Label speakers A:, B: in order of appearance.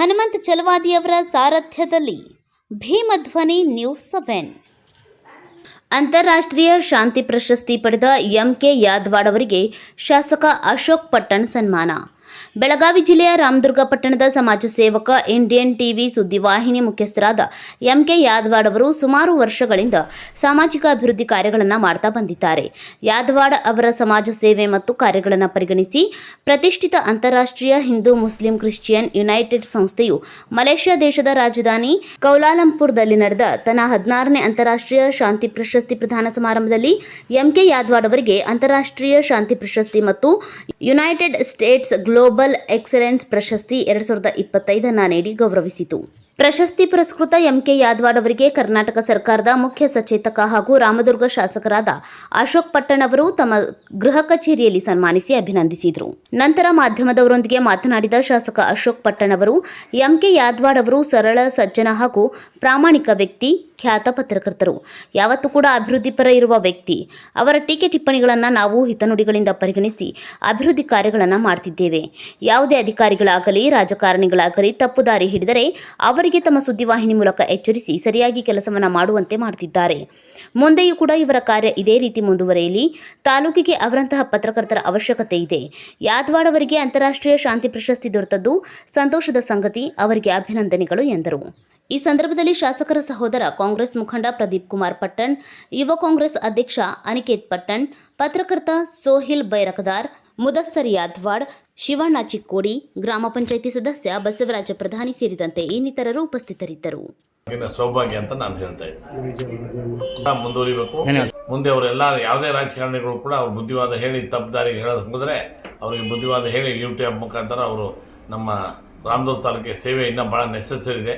A: ಹನುಮಂತ್ ಚಲವಾದಿಯವರ ಸಾರಥ್ಯದಲ್ಲಿ ಭೀಮಧ್ವನಿ news seven. ಅಂತಾರಾಷ್ಟ್ರೀಯ ಶಾಂತಿ ಪ್ರಶಸ್ತಿ ಪಡೆದ ಎಂಕೆ ಯಾದವಾಡ್ ಅವರಿಗೆ ಶಾಸಕ ಅಶೋಕ್ ಪಟ್ಟಣ್ ಸನ್ಮಾನ. ಬೆಳಗಾವಿ ಜಿಲ್ಲೆಯ ರಾಮದುರ್ಗ ಪಟ್ಟಣದ ಸಮಾಜ ಸೇವಕ, ಇಂಡಿಯನ್ ಟಿವಿ ಸುದ್ದಿವಾಹಿನಿ ಮುಖ್ಯಸ್ಥರಾದ ಎಂಕೆ ಯಾದವಾಡ್ ಅವರು ಸುಮಾರು ವರ್ಷಗಳಿಂದ ಸಾಮಾಜಿಕ ಅಭಿವೃದ್ಧಿ ಕಾರ್ಯಗಳನ್ನು ಮಾಡ್ತಾ ಬಂದಿದ್ದಾರೆ. ಯಾದವಾಡ್ ಅವರ ಸಮಾಜ ಸೇವೆ ಮತ್ತು ಕಾರ್ಯಗಳನ್ನು ಪರಿಗಣಿಸಿ ಪ್ರತಿಷ್ಠಿತ ಅಂತಾರಾಷ್ಟ್ರೀಯ ಹಿಂದೂ ಮುಸ್ಲಿಂ ಕ್ರಿಶ್ಚಿಯನ್ ಯುನೈಟೆಡ್ ಸಂಸ್ಥೆಯು ಮಲೇಷ್ಯಾ ದೇಶದ ರಾಜಧಾನಿ ಕೌಲಾಲಂಪುರದಲ್ಲಿ ನಡೆದ ತನ್ನ ಹದಿನಾರನೇ ಅಂತಾರಾಷ್ಟ್ರೀಯ ಶಾಂತಿ ಪ್ರಶಸ್ತಿ ಪ್ರದಾನ ಸಮಾರಂಭದಲ್ಲಿ ಎಂಕೆ ಯಾದವಾಡ್ ಅವರಿಗೆ ಅಂತಾರಾಷ್ಟ್ರೀಯ ಶಾಂತಿ ಪ್ರಶಸ್ತಿ ಮತ್ತು ಯುನೈಟೆಡ್ ಸ್ಟೇಟ್ಸ್ ಗ್ಲೋಬಲ್ ಎಕ್ಸಲೆನ್ಸ್ ಪ್ರಶಸ್ತಿ ಎರಡ್ ಸಾವಿರದ ಇಪ್ಪತ್ತೈದನ್ನ ನೀಡಿ ಗೌರವಿಸಿತು. ಪ್ರಶಸ್ತಿ ಪುರಸ್ಕೃತ ಎಂಕೆ ಯಾದವಾಡ್ ಅವರಿಗೆ ಕರ್ನಾಟಕ ಸರ್ಕಾರದ ಮುಖ್ಯ ಸಚೇತಕ ಹಾಗೂ ರಾಮದುರ್ಗ ಶಾಸಕರಾದ ಅಶೋಕ್ ಪಟ್ಟಣ್ ಅವರು ತಮ್ಮ ಗೃಹ ಕಚೇರಿಯಲ್ಲಿ ಸನ್ಮಾನಿಸಿ ಅಭಿನಂದಿಸಿದರು. ನಂತರ ಮಾಧ್ಯಮದವರೊಂದಿಗೆ ಮಾತನಾಡಿದ ಶಾಸಕ ಅಶೋಕ್ ಪಟ್ಟಣ್ ಅವರು, ಎಂಕೆ ಯಾದವಾಡ್ ಅವರು ಸರಳ, ಸಜ್ಜನ ಹಾಗೂ ಪ್ರಾಮಾಣಿಕ ವ್ಯಕ್ತಿ ಖ್ಯಾತ ಪತ್ರಕರ್ತರು. ಯಾವತ್ತೂ ಕೂಡ ಅಭಿವೃದ್ಧಿಪರ ಇರುವ ವ್ಯಕ್ತಿ. ಅವರ ಟೀಕೆ ಟಿಪ್ಪಣಿಗಳನ್ನು ನಾವು ಹಿತನುಡಿಗಳಿಂದ ಪರಿಗಣಿಸಿ ಅಭಿವೃದ್ಧಿ ಕಾರ್ಯಗಳನ್ನು ಮಾಡ್ತಿದ್ದೇವೆ. ಯಾವುದೇ ಅಧಿಕಾರಿಗಳಾಗಲಿ, ರಾಜಕಾರಣಿಗಳಾಗಲಿ ತಪ್ಪು ದಾರಿ ಹಿಡಿದರೆ ಅವರಿಗೆ ತಮ್ಮ ಸುದ್ದಿವಾಹಿನಿ ಮೂಲಕ ಎಚ್ಚರಿಸಿ ಸರಿಯಾಗಿ ಕೆಲಸವನ್ನು ಮಾಡುವಂತೆ ಮಾಡ್ತಿದ್ದಾರೆ. ಮುಂದೆಯೂ ಕೂಡ ಇವರ ಕಾರ್ಯ ಇದೇ ರೀತಿ ಮುಂದುವರೆಯಲಿ. ತಾಲೂಕಿಗೆ ಅವರಂತಹ ಪತ್ರಕರ್ತರ ಅವಶ್ಯಕತೆ ಇದೆ. ಯಾದವಾಡ್ ಅವರಿಗೆ ಅಂತಾರಾಷ್ಟ್ರೀಯ ಶಾಂತಿ ಪ್ರಶಸ್ತಿ ದೊರೆತದ್ದು ಸಂತೋಷದ ಸಂಗತಿ. ಅವರಿಗೆ ಅಭಿನಂದನೆಗಳು ಎಂದರು. ಈ ಸಂದರ್ಭದಲ್ಲಿ ಶಾಸಕರ ಸಹೋದರ ಕಾಂಗ್ರೆಸ್ ಮುಖಂಡ ಪ್ರದೀಪ್ ಕುಮಾರ್ ಪಟ್ಟಣ್ ಯುವ ಕಾಂಗ್ರೆಸ್ ಅಧ್ಯಕ್ಷ ಅನಿಕೇತ್ ಪಟ್ಟಣ್ ಪತ್ರಕರ್ತ ಸೋಹಿಲ್ ಬೈರಕದಾರ್ ಮುದಸ್ಸರ್ ಯಾದ್ವಾಡ್ ಶಿವಣ್ಣ ಚಿಕ್ಕೋಡಿ ಗ್ರಾಮ ಪಂಚಾಯಿತಿ ಸದಸ್ಯ ಬಸವರಾಜ ಪ್ರಧಾನಿ ಸೇರಿದಂತೆ ಇನ್ನಿತರರು ಉಪಸ್ಥಿತರಿದ್ದರು.
B: ಸೌಭಾಗ್ಯ ಅಂತ ನಾನು ಹೇಳ್ತಾ ಇದ್ದೀನಿ. ಮುಂದುವರಿಬೇಕು. ಮುಂದೆ ಅವರೆಲ್ಲ ಯಾವುದೇ ರಾಜಕಾರಣಿಗಳು ಕೂಡ ಅವ್ರು ಬುದ್ಧಿವಾದ ಹೇಳಿ ತಪ್ಪು ದಾರಿಗೆ ಹೇಳೋದು ಹೋದರೆ ಅವರಿಗೆ ಬುದ್ಧಿವಾದ ಹೇಳಿ ಯೂಟ್ಯೂಬ್ ಮುಖಾಂತರ ಅವರು ನಮ್ಮ ರಾಮದುರ್ಗ ತಾಲೂಕಿಗೆ ಸೇವೆ ಇನ್ನೂ ಭಾಳ ನೆಸೆಸರಿ ಇದೆ.